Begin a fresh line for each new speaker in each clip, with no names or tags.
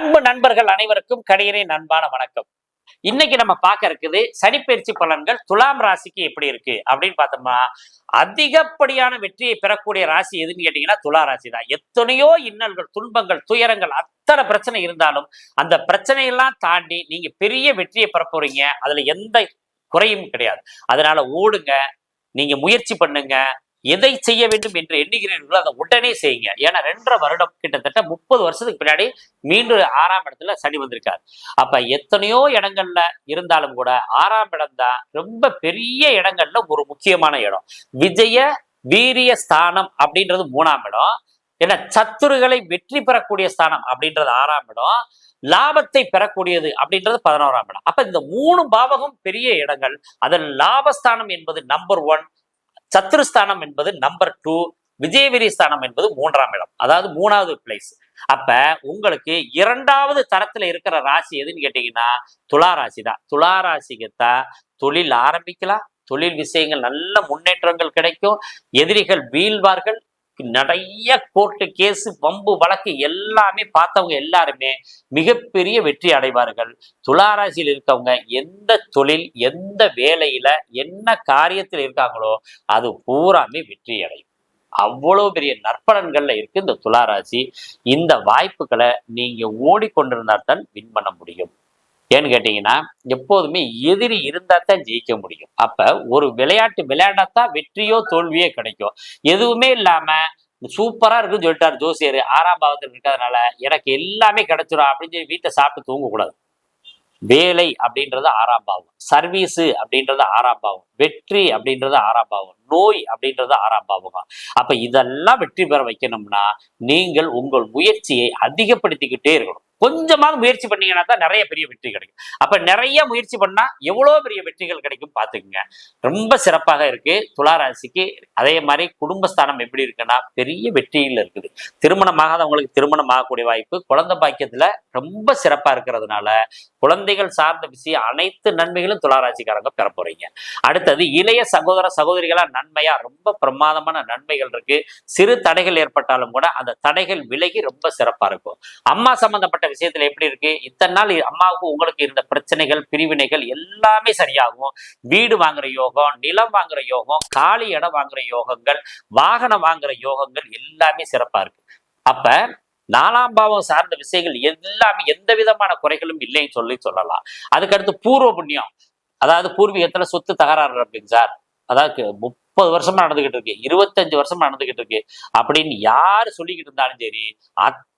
அன்பு நண்பர்கள் அனைவருக்கும் கடிகரின் அன்பான வணக்கம். இன்னைக்கு நம்ம பார்க்க இருக்குது சனிப்பெயர்ச்சி பலன்கள் துலாம் ராசிக்கு எப்படி இருக்கு அப்படின்னு பார்த்தோம்னா அதிகப்படியான வெற்றியை பெறக்கூடிய ராசி எதுன்னு கேட்டீங்கன்னா துலா ராசி தான் எத்தனையோ இன்னல்கள் துன்பங்கள் துயரங்கள் அத்தனை பிரச்சனை இருந்தாலும் அந்த பிரச்சனையெல்லாம் தாண்டி நீங்க பெரிய வெற்றியை பெற போறீங்க. அதுல எந்த குறையும் கிடையாது. அதனால ஓடுங்க நீங்க முயற்சி பண்ணுங்க எதை செய்ய வேண்டும் என்று எண்ணுகிறீர்களோ அதை உடனே செய்யுங்க. ஏன்னா ரெண்டரை வருடம் கிட்டத்தட்ட முப்பது வருஷத்துக்கு பின்னாடி மீண்டும் ஆறாம் இடத்துல சனி வந்திருக்காரு. அப்ப எத்தனையோ இடங்கள்ல இருந்தாலும் கூட ஆறாம் இடம் தான் ரொம்ப பெரிய இடங்கள்ல ஒரு முக்கியமான இடம். விஜய வீரிய ஸ்தானம் அப்படின்றது மூணாம் இடம். ஏன்னா சத்துருகளை வெற்றி பெறக்கூடிய ஸ்தானம் அப்படின்றது ஆறாம் இடம். லாபத்தை பெறக்கூடியது அப்படின்றது பதினோராம் இடம். அப்ப இந்த மூணு பாவகம் பெரிய இடங்கள். அதில் லாபஸ்தானம் என்பது நம்பர் ஒன் சத்ருஸ்தானம் என்பது நம்பர் டூ விஜயவீரி ஸ்தானம் என்பது மூன்றாம் இடம். அதாவது மூணாவது பிளேஸ் அப்ப உங்களுக்கு இரண்டாவது தரத்துல இருக்கிற ராசி எதுன்னு கேட்டீங்கன்னா துலா ராசி தான் துலா ராசிக்குத்தான் தொழில் ஆரம்பிக்கலாம். தொழில் விஷயங்கள் நல்ல முன்னேற்றங்கள் கிடைக்கும். எதிரிகள் வீழ்வார்கள். நிறைய கோர்ட்டு கேஸ் வம்பு வழக்கு எல்லாமே பார்த்தவங்க எல்லாருமே மிகப்பெரிய வெற்றி அடைவார்கள். துளாராசியில் இருக்கவங்க எந்த தொழில் எந்த வேலையில என்ன காரியத்தில் இருக்காங்களோ அது பூராமே வெற்றி அடையும். அவ்வளவு பெரிய நற்பலன்கள்ல இருக்கு இந்த துளாராசி. இந்த வாய்ப்புகளை நீங்க ஓடிக்கொண்டிருந்தால் தான் வின் பண்ண முடியும். ஏன்னு கேட்டீங்கன்னா எப்போதுமே எதிரி இருந்தா தான் ஜெயிக்க முடியும். அப்ப ஒரு விளையாட்டு விளையாடாதான் வெற்றியோ தோல்வியோ கிடைக்கும். எதுவுமே இல்லாம சூப்பரா இருக்குன்னு சொல்லிட்டாரு ஜோசியர். ஆறாம் பாவத்தில் இருக்கிறதுனால எனக்கு எல்லாமே கிடைச்சிடும் அப்படின்னு சொல்லி வீட்டை சாப்பிட்டு தூங்கக்கூடாது. வேலை அப்படின்றது ஆறாம் பாவம். சர்வீஸ் அப்படின்றது ஆறாம் பாவம். வெற்றி அப்படின்றது ஆறாம் பாவம். நோய் அப்படின்றது ஆறாம் பாவம். அப்ப இதெல்லாம் வெற்றி பெற வைக்கணும்னா நீங்கள் உங்கள் முயற்சியை அதிகப்படுத்திக்கிட்டே இருக்கணும். கொஞ்சமாக முயற்சி பண்ணீங்கன்னா தான் நிறைய பெரிய வெற்றி கிடைக்கும். அப்ப நிறைய முயற்சி பண்ணா எவ்வளவு பெரிய வெற்றிகள் கிடைக்கும் பாத்துக்குங்க ரொம்ப சிறப்பாக இருக்கு. துளாராசிக்கு அதே மாதிரி குடும்பஸ்தானம் எப்படி இருக்குன்னா பெரிய வெற்றியில் இருக்குது. திருமணம் ஆகாதவங்களுக்கு திருமணம் ஆகக்கூடிய வாய்ப்பு குழந்தை பாக்கியத்துல ரொம்ப சிறப்பா இருக்கிறதுனால குழந்தைகள் சார்ந்த விஷயம் அனைத்து நன்மைகளும் துளாராசிக்காரங்க பெற போறீங்க. அடுத்தது இளைய சகோதர சகோதரிகளா நன்மையா ரொம்ப பிரமாதமான நன்மைகள் இருக்கு. சிறு தடைகள் ஏற்பட்டாலும் கூட அந்த தடைகள் விலகி ரொம்ப சிறப்பா இருக்கும். அம்மா சம்பந்தப்பட்ட விஷயத்துல எப்படி இருக்கு? இத்தனை நாள் அம்மாவுக்கு உங்களுக்கு இருந்த பிரச்சனைகள் பிரிவினைகள் எல்லாமே சரியாகும். வீடு வாங்குற யோகம் நிலம் வாங்குற யோகம் காலி இடம் வாங்குற யோகங்கள் வாகனம் வாங்குற யோகங்கள் எல்லாமே சிறப்பா இருக்கு. அப்ப நாலாம் பாவம் சார்ந்த விஷயங்கள் எல்லாமே எந்த விதமான குறைகளும் இல்லைன்னு சொல்லி சொல்லலாம். அதுக்கடுத்து பூர்வ புண்ணியம். அதாவது பூர்வீகத்துல சொத்து தகராறு அப்படின்னு சார். அதாவது முப்பது வருஷமா நடந்துகிட்டு இருக்கு. இருபத்தஞ்சு வருஷமா நடந்துகிட்டு இருக்கு. அப்படின்னு யாரு சொல்லிக்கிட்டு இருந்தாலும் சரி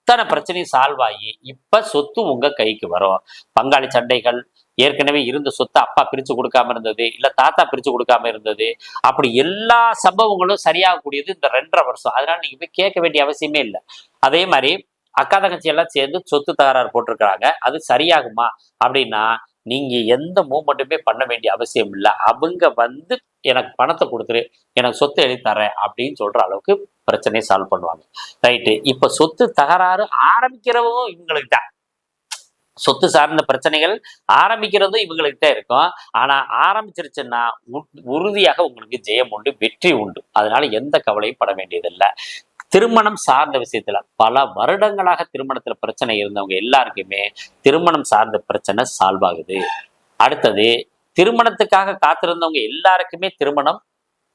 அத்தனை பிரச்சனையும் சால்வ் ஆகி இப்ப சொத்து உங்க கைக்கு வரும். பங்காளி சண்டைகள் ஏற்கனவே இருந்த சொத்தை அப்பா பிரிச்சு கொடுக்காம இருந்தது இல்ல தாத்தா பிரிச்சு கொடுக்காம இருந்தது அப்படி எல்லா சம்பவங்களும் சரியாகக்கூடியது இந்த ரெண்டரை வருஷம். அதனால நீங்க போய் கேட்க வேண்டிய அவசியமே இல்லை. அதே மாதிரி அக்கா தங்கச்சி எல்லாம் சேர்ந்து சொத்து தகராறு போட்டிருக்கிறாங்க. அது சரியாகுமா அப்படின்னா நீங்க எந்த மூமெண்ட்டுமே பண்ண வேண்டிய அவசியம் இல்லை. அவங்க வந்து எனக்கு பணத்தை கொடுத்துரு எனக்கு சொத்து எழுதி தரேன் அப்படின்னு சொல்ற அளவுக்கு பிரச்சனையை சால்வ் பண்ணுவாங்க. ரைட்டு இப்ப சொத்து தகராறு ஆரம்பிக்கிறவங்க இவங்களுக்கு தான் சொத்து சார்ந்த பிரச்சனைகள் ஆரம்பிக்கிறதும் இவங்களுக்கு தான் இருக்கும். ஆனா ஆரம்பிச்சிருச்சுன்னா உறுதியாக உங்களுக்கு ஜெயம் உண்டு வெற்றி உண்டு. அதனால எந்த கவலையும் பட வேண்டியதில்லை. திருமணம் சார்ந்த விஷயத்துல பல வருடங்களாக திருமணத்துல பிரச்சனை இருந்தவங்க எல்லாருக்குமே திருமணம் சார்ந்த பிரச்சனை சால்வ் ஆகுது. அடுத்தது திருமணத்துக்காக காத்திருந்தவங்க எல்லாருக்குமே திருமணம்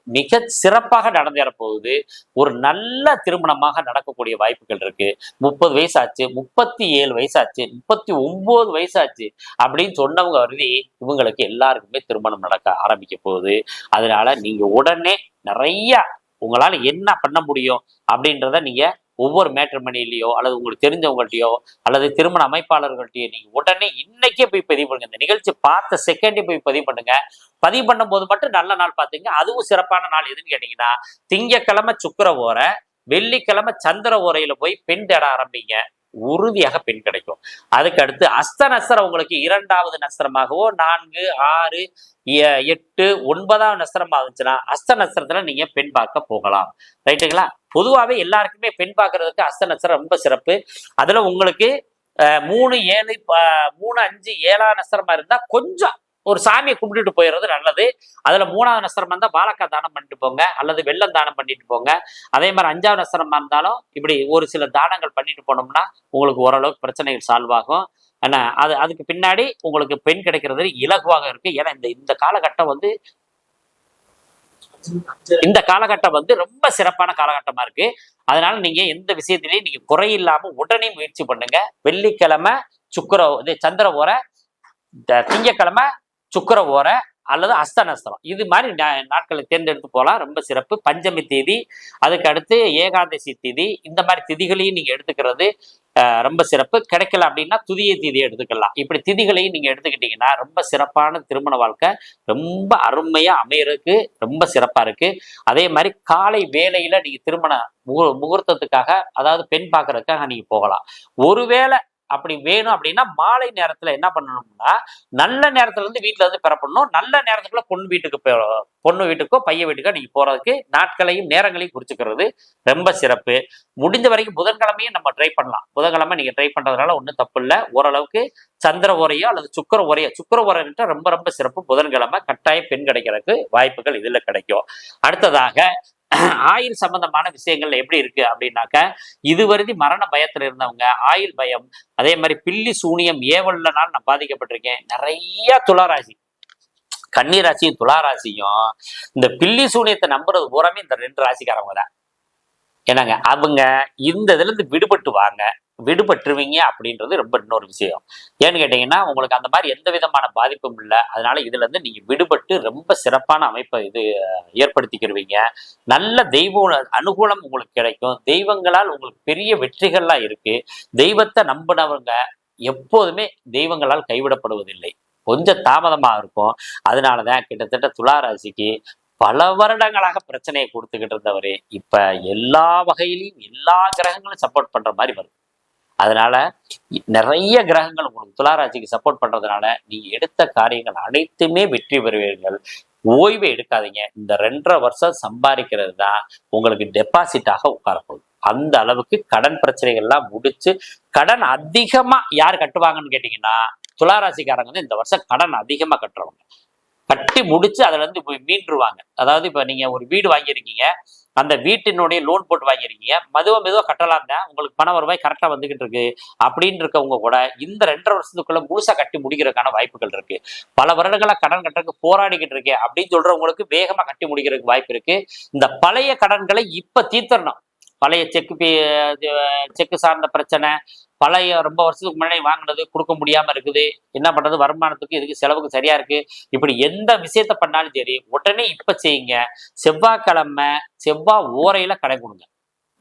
மிக சிறப்பாக நடந்தேற போகுது. ஒரு நல்ல திருமணமாக நடக்கக்கூடிய வாய்ப்புகள் இருக்கு. முப்பது வயசாச்சு முப்பத்தி ஏழு வயசாச்சு முப்பத்தி ஒன்பது வயசாச்சு அப்படின்னு சொன்னவங்க வருதி இவங்களுக்கு எல்லாருக்குமே திருமணம் நடக்க ஆரம்பிக்க போகுது. அதனால நீங்க உடனே நிறைய உங்களால் என்ன பண்ண முடியும் அப்படின்றத நீங்கள் ஒவ்வொரு மேட்ரிமணிலையோ அல்லது உங்களுக்கு தெரிஞ்சவங்கள்ட்டையோ அல்லது திருமண அமைப்பாளர்கள்ட்டையோ நீங்கள் உடனே இன்னைக்கே போய் பதிவு பண்ணுங்க. இந்த நிகழ்ச்சி பார்த்த செகண்டே போய் பதிவு பண்ணுங்க. பதிவு பண்ணும்போது மட்டும் நல்ல நாள் பார்த்தீங்க அதுவும் சிறப்பான நாள் எதுன்னு கேட்டிங்கன்னா திங்கக்கிழமை சுக்கர ஓரை வெள்ளிக்கிழமை சந்திர ஓரையில் போய் பெண் தேட ஆரம்பிங்க. உறுதியாக பெண் கிடைக்கும். அதுக்கு அடுத்து அஸ்த நஸ்தரம் உங்களுக்கு இரண்டாவது நஸ்திரமாகவோ நான்கு ஆறு எட்டு ஒன்பதாவது நஸ்திரமாக இருந்துச்சுன்னா அஸ்த நஸ்திரத்துல நீங்க பெண் பார்க்க போகலாம். ரைட்டுங்களா? பொதுவாகவே எல்லாருக்குமே பெண் பார்க்கறதுக்கு அஸ்த நஸ்திரம் ரொம்ப சிறப்பு. அதுல உங்களுக்கு மூணு ஏழு மூணு அஞ்சு ஏழாம் நஸ்திரமா இருந்தா கொஞ்சம் ஒரு சாமியை கும்பிட்டுட்டு போயிடுறது நல்லது. அதுல மூணாவது நஸ்திரமா இருந்தால் பாலக்கா தானம் பண்ணிட்டு போங்க. அல்லது வெள்ளம் தானம் பண்ணிட்டு போங்க. அதே மாதிரி அஞ்சாவது நஸ்திரமா இருந்தாலும் இப்படி ஒரு சில தானங்கள் பண்ணிட்டு போனோம்னா உங்களுக்கு ஓரளவுக்கு பிரச்சனைகள் சால்வ் ஆகும். ஏன்னா அது அதுக்கு பின்னாடி உங்களுக்கு பெண் கிடைக்கிறது இலகுவாக இருக்கு. ஏன்னா இந்த இந்த காலகட்டம் வந்து இந்த காலகட்டம் வந்து ரொம்ப சிறப்பான காலகட்டமா இருக்கு. அதனால நீங்க எந்த விஷயத்திலையும் நீங்க குறையில்லாம உடனே முயற்சி பண்ணுங்க. வெள்ளிக்கிழமை சுக்கர இது சந்திர ஓரை த- சுக்கர ஓரை அல்லது அஸ்த நஸ்திரம் இது மாதிரி நா- நாட்களை தேர்ந்தெடுத்து போகலாம். ரொம்ப சிறப்பு. பஞ்சமி தேதி அதுக்கு அடுத்து ஏகாதசி திதி இந்த மாதிரி திதிகளையும் நீங்கள் எடுத்துக்கிறது ரொம்ப சிறப்பு. கிடைக்கல அப்படின்னா துதிய திதியை எடுத்துக்கலாம். இப்படி திதிகளையும் நீங்கள் எடுத்துக்கிட்டீங்கன்னா ரொம்ப சிறப்பான திருமண வாழ்க்கை ரொம்ப அருமையாக அமையறதுக்கு ரொம்ப சிறப்பாக இருக்குது அதே மாதிரி காலை வேலையில் நீங்கள் திருமண முகூர்த்தத்துக்காக அதாவது பெண் பார்க்கறதுக்காக நீங்கள் போகலாம். ஒருவேளை அப்படி வேணும் அப்படின்னா மாலை நேரத்துல என்ன பண்ணணும்னா நல்ல நேரத்துல இருந்து வீட்டுல இருந்து பெறப்படணும். நல்ல நேரத்துக்குள்ள பொண்ணு வீட்டுக்கு பொண்ணு வீட்டுக்கோ பையன் வீட்டுக்கோ நீங்க போறதுக்கு நாட்களையும் நேரங்களையும் குறிச்சுக்கிறது ரொம்ப சிறப்பு. முடிஞ்ச வரைக்கும் புதன்கிழமையும் நம்ம ட்ரை பண்ணலாம். புதன்கிழமை நீங்க ட்ரை பண்றதுனால ஒன்றும் தப்பு இல்லை. ஓரளவுக்கு சந்திர உரையோ அல்லது சுக்கர உரையோ சுக்கர உரைன்ட்டு ரொம்ப ரொம்ப சிறப்பு. புதன்கிழமை கட்டாயம் பெண் கிடைக்கிறதுக்கு வாய்ப்புகள் இதில் கிடைக்கும். அடுத்ததாக ஆயுள் சம்பந்தமான விஷயங்கள் எப்படி இருக்கு அப்படின்னாக்க இதுவரைதி மரண பயத்துல இருந்தவங்க ஆயுள் பயம் அதே மாதிரி பில்லி சூனியம் ஏவல்லனால நான் பாதிக்கப்பட்டிருக்கேன். நிறைய துளாராசி. கன்னி ராசியும் துளாராசியும் இந்த பில்லி சூனியத்தை நம்புறது பூராமே இந்த ரெண்டு ராசிக்காரவங்க தான். என்னங்க அவங்க இந்த இதுலேருந்து விடுபட்டு வாங்க விடுபட்டுருவீங்க அப்படின்றது ரொம்ப இன்னொரு விஷயம். ஏன்னு கேட்டீங்கன்னா உங்களுக்கு அந்த மாதிரி எந்த விதமான பாதிப்பும் இல்லை. அதனால இதுல இருந்து நீங்க விடுபட்டு ரொம்ப சிறப்பான அமைப்பை இது ஏற்படுத்திக்கிடுவீங்க நல்ல தெய்வ அனுகூலம் உங்களுக்கு கிடைக்கும். தெய்வங்களால் உங்களுக்கு பெரிய வெற்றிகள்லாம் இருக்கு. தெய்வத்தை நம்பினவங்க எப்போதுமே தெய்வங்களால் கைவிடப்படுவதில்லை. கொஞ்சம் தாமதமாக இருக்கும். அதனால தான் கிட்டத்தட்ட துளாராசிக்கு பல வருடங்களாக பிரச்சனையை கொடுத்துக்கிட்டு இருந்தவர் இப்ப எல்லா வகையிலையும் எல்லா கிரகங்களும் சப்போர்ட் பண்ற மாதிரி வருது. அதனால நிறைய கிரகங்கள் உங்களுக்கு துளாராட்சிக்கு சப்போர்ட் பண்றதுனால நீங்க எடுத்த காரியங்கள் அனைத்துமே வெற்றி பெறுவீர்கள். ஓய்வே எடுக்காதீங்க. இந்த ரெண்டரை வருஷம் சம்பாதிக்கிறது தான் உங்களுக்கு டெபாசிட்டாக உட்காரப்போகுது அந்த அளவுக்கு கடன் பிரச்சனைகள்லாம் முடிச்சு கடன் அதிகமா யார் கட்டுவாங்கன்னு கேட்டீங்கன்னா துளாராசிக்காரங்க வந்து இந்த வருஷம் கடன் அதிகமா கட்டுறவங்க. கட்டி முடிச்சு அதுல இருந்து போய் மீண்டுருவாங்க. அதாவது இப்ப நீங்க ஒரு வீடு வாங்கியிருக்கீங்க. அந்த வீட்டினுடைய லோன் போட்டு வாங்கியிருக்கீங்க. மெதுவாக மெதுவா கட்டலாம் தான் உங்களுக்கு பண வருவாய் கரெக்டா வந்துகிட்டு இருக்கு. அப்படின்னு இருக்கவங்க கூட இந்த ரெண்டரை வருஷத்துக்குள்ள முழுசா கட்டி முடிக்கிறதுக்கான வாய்ப்புகள் இருக்கு. பல வருடங்களா கடன் கட்டுறதுக்கு போராடிக்கிட்டு இருக்கேன். அப்படின்னு சொல்றவங்களுக்கு வேகமா கட்டி முடிக்கிறதுக்கு வாய்ப்பு இருக்கு. இந்த பழைய கடன்களை இப்ப தீர்த்தரணும் பழைய செக்கு செக்கு சார்ந்த பிரச்சனை பழைய ரொம்ப வருஷத்துக்கு முன்னாடி வாங்கினது கொடுக்க முடியாம இருக்குது. என்ன பண்றது? வருமானத்துக்கு இதுக்கு செலவுக்கு சரியா இருக்கு. இப்படி எந்த விஷயத்த பண்ணாலும் சரி உடனே இப்ப செய்யுங்க. செவ்வாய்க்கிழமை செவ்வாய் ஓரையில கடன் கொடுங்க.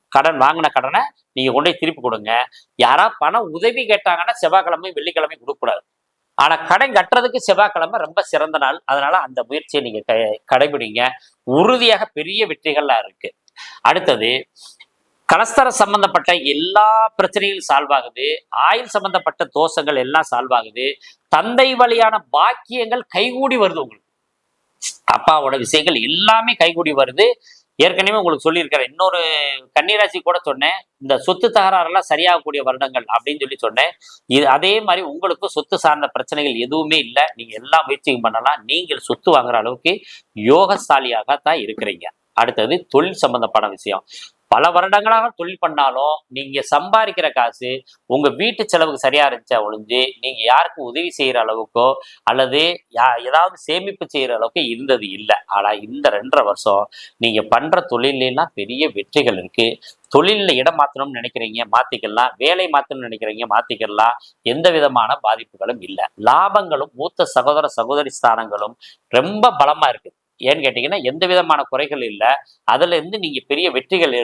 கடன் வாங்கின கடனை நீங்க கொண்டு போய் திருப்பி கொடுங்க. யாரா பணம் உதவி கேட்டாங்கன்னா செவ்வாய்க்கிழமை வெள்ளிக்கிழமை கொடுக்கக்கூடாது. ஆனா கடன் கட்டுறதுக்கு செவ்வாய்க்கிழமை ரொம்ப சிறந்த நாள். அதனால அந்த முயற்சியை நீங்க க- கடைபிடிங்க. உறுதியாக பெரிய வெற்றிகள்லாம் இருக்கு. அடுத்தது கலஸ்தர சம்பந்தப்பட்ட எல்லா பிரச்சனைகளும் சால்வ் ஆகுது. ஆயுள் சம்பந்தப்பட்ட தோஷங்கள் எல்லாம் சால்வ் ஆகுது. தந்தை வழியான பாக்கியங்கள் கைகூடி வருது உங்களுக்கு. அப்பாவோட விஷயங்கள் எல்லாமே கைகூடி வருது. ஏற்கனவே உங்களுக்கு சொல்லியிருக்கிறேன். இன்னொரு கன்னிராசி கூட சொன்னேன். இந்த சொத்து தகராறுலாம் சரியாகக்கூடிய வருடங்கள் அப்படின்னு சொல்லி சொன்னேன். இது அதே மாதிரி உங்களுக்கும் சொத்து சார்ந்த பிரச்சனைகள் எதுவுமே இல்லை. நீங்க எல்லா முயற்சியும் பண்ணலாம். நீங்கள் சொத்து வாங்குற அளவுக்கு யோகசாலியாக தான் இருக்கிறீங்க. அடுத்தது தொழில் சம்பந்தப்பட்ட விஷயம். பல வருடங்களாக தொழில் பண்ணாலும் நீங்க சம்பாதிக்கிற காசு உங்க வீட்டு செலவுக்கு சரியா இருந்துச்சா ஒழிஞ்சு நீங்க யாருக்கு உதவி செய்யற அளவுக்கோ அல்லது யா ஏதாவது சேமிப்பு செய்யற அளவுக்கு இருந்தது இல்லை. ஆனா இந்த ரெண்டரை வருஷம் நீங்க பண்ற தொழிலெல்லாம் பெரிய வெற்றிகள் இருக்கு. தொழில்ல இடம் மாத்தணும்னு நினைக்கிறீங்க மாத்திக்கலாம். வேலை மாத்தணும்னு நினைக்கிறீங்க மாத்திக்கலாம். எந்த விதமான பாதிப்புகளும் இல்லை. லாபங்களும் மூத்த சகோதர சகோதரி ஸ்தானங்களும் ரொம்ப பலமா இருக்கு. ஏன்னு கேட்டீங்கன்னா எந்த விதமான குறைகள் இல்லை. அதுல இருந்து நீங்க பெரிய வெற்றிகள்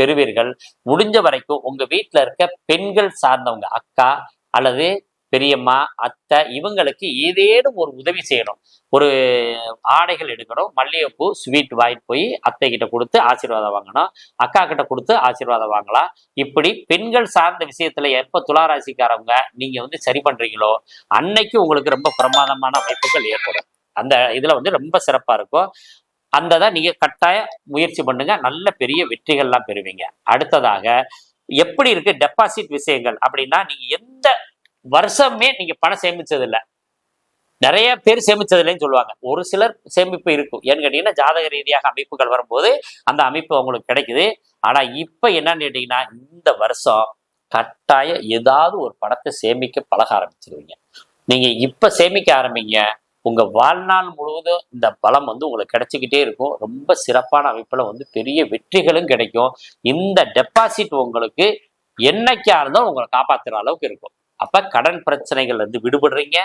பெறுவீர்கள். முடிஞ்ச வரைக்கும் உங்க வீட்டுல இருக்க பெண்கள் சார்ந்தவங்க அக்கா அல்லது பெரியம்மா அத்தை இவங்களுக்கு ஏதேனும் ஒரு உதவி செய்யணும். ஒரு ஆடைகள் எடுக்கணும். மல்லிகைப்பூ ஸ்வீட் வாங்கிட்டு போய் அத்தை கிட்ட கொடுத்து ஆசீர்வாதம் வாங்கணும். அக்கா கிட்ட கொடுத்து ஆசீர்வாதம் வாங்கலாம். இப்படி பெண்கள் சார்ந்த விஷயத்துல எப்ப துளாராசிக்காரவங்க நீங்க வந்து சரி பண்றீங்களோ அன்னைக்கு உங்களுக்கு ரொம்ப பிரமாதமான அமைப்புகள் ஏற்படும். அந்த இதுல வந்து ரொம்ப சிறப்பா இருக்கும். அந்த தான் நீங்க கட்டாய முயற்சி பண்ணுங்க. நல்ல பெரிய வெற்றிகள்லாம் பெறுவீங்க. அடுத்ததாக எப்படி இருக்கு டெபாசிட் விஷயங்கள் அப்படின்னா நீங்க எந்த வருஷமே நீங்க பணம் சேமிச்சது இல்லை நிறைய பேர் சேமிச்சதுலன்னு சொல்லுவாங்க. ஒரு சிலர் சேமிப்பு இருக்கும். ஏன்னு கேட்டீங்கன்னா ஜாதக ரீதியாக அமைப்புகள் வரும்போது அந்த அமைப்பு உங்களுக்கு கிடைக்குது. ஆனா இப்ப என்னன்னு கேட்டீங்கன்னா இந்த வருஷம் கட்டாயம் ஏதாவது ஒரு பணத்தை சேமிக்க பழக ஆரம்பிச்சிருவீங்க. நீங்க இப்ப சேமிக்க ஆரம்பிங்க. உங்க வாழ்நாள் முழுவதும் இந்த பலம் வந்து உங்களுக்கு கிடைச்சிக்கிட்டே இருக்கும். ரொம்ப சிறப்பான அமைப்புல வந்து பெரிய வெற்றிகளும் கிடைக்கும். இந்த டெபாசிட் உங்களுக்கு என்னைக்கா இருந்தாலும் உங்களை காப்பாத்துற அளவுக்கு இருக்கும். அப்ப கடன் பிரச்சனைகள்ல இருந்து விடுபடுறீங்க.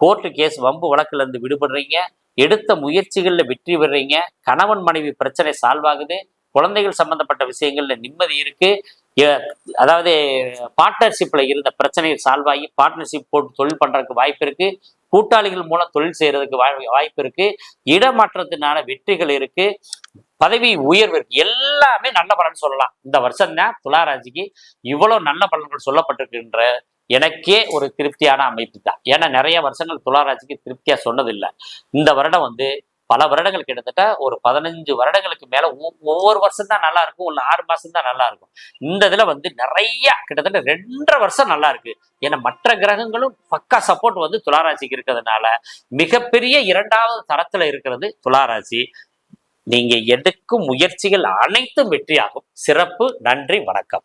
கோர்ட்டு கேஸ் வம்பு வழக்குல இருந்து விடுபடுறீங்க. எடுத்த முயற்சிகளில் வெற்றி பெறுறீங்க கணவன் மனைவி பிரச்சனை சால்வ் ஆகுது. குழந்தைகள் சம்பந்தப்பட்ட விஷயங்கள்ல நிம்மதி இருக்கு. அதாவது பார்ட்னர்ஷிப்ல இருந்த பிரச்சனையை சால்வ் ஆகி பார்ட்னர்ஷிப் போட்டு தொழில் பண்றதுக்கு வாய்ப்பு இருக்கு. கூட்டாளிகள் மூலம் தொழில் செய்யறதுக்கு வாய்- வாய்ப்பு இருக்கு. இடமாற்றத்தினால வெற்றிகள் இருக்கு. பதவி உயர்வு இருக்கு. எல்லாமே நல்ல பலன் சொல்லலாம். இந்த வருஷம் தான் துளாராஜிக்கு இவ்வளவு நல்ல பலன்கள் சொல்லப்பட்டிருக்கின்ற எனக்கே ஒரு திருப்தியான அமைப்பு தான். ஏன்னா நிறைய வருஷங்கள் துளாராஜிக்கு திருப்தியா சொன்னதில்லை. இந்த வருடம் வந்து பல வருடங்கள் கிட்டத்தட்ட ஒரு பதினஞ்சு வருடங்களுக்கு மேல ஒவ்வொரு வருஷம் தான் நல்லா இருக்கும். இல்லை ஆறு மாசம் தான் நல்லா இருக்கும். இந்த இதுல வந்து நிறைய கிட்டத்தட்ட ரெண்டரை வருஷம் நல்லா இருக்கு. ஏன்னா மற்ற கிரகங்களும் பக்கா சப்போர்ட் வந்து துளாராசிக்கு இருக்கிறதுனால மிகப்பெரிய இரண்டாவது தரத்துல இருக்கிறது துளாராசி. நீங்க எடுக்கும் முயற்சிகள் அனைத்தும் வெற்றியாகும். சிறப்பு நன்றி வணக்கம்.